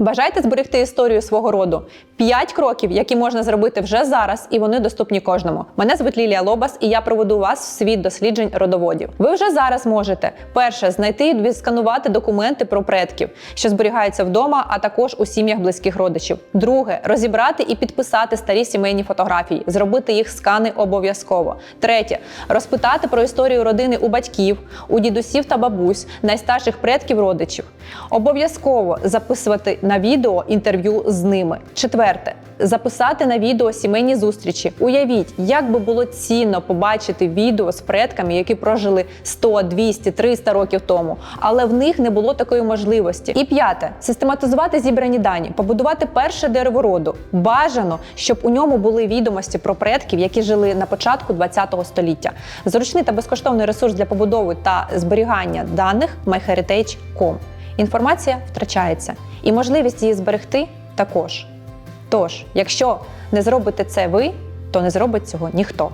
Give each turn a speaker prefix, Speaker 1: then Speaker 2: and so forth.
Speaker 1: Бажаєте зберегти історію свого роду? П'ять кроків, які можна зробити вже зараз, і вони доступні кожному. Мене звуть Лілія Лобас, і я проведу вас в світ досліджень родоводів. Ви вже зараз можете перше знайти і відсканувати документи про предків, що зберігаються вдома, а також у сім'ях близьких родичів. Друге розібрати і підписати старі сімейні фотографії, зробити їх скани обов'язково. Третє розпитати про історію родини у батьків, у дідусів та бабусь, найстарших предків родичів. Обов'язково записувати на відео інтерв'ю з ними. Четверте записати на відео сімейні зустрічі. Уявіть, як би було цінно побачити відео з предками, які прожили 100, 200, 300 років тому, але в них не було такої можливості. І п'яте систематизувати зібрані дані, побудувати перше дерево роду. Бажано, щоб у ньому були відомості про предків, які жили на початку ХХ століття. Зручний та безкоштовний ресурс для побудови та зберігання даних MyHeritage.com. Інформація втрачається, і можливість її зберегти також. Тож, якщо не зробите це ви, то не зробить цього ніхто.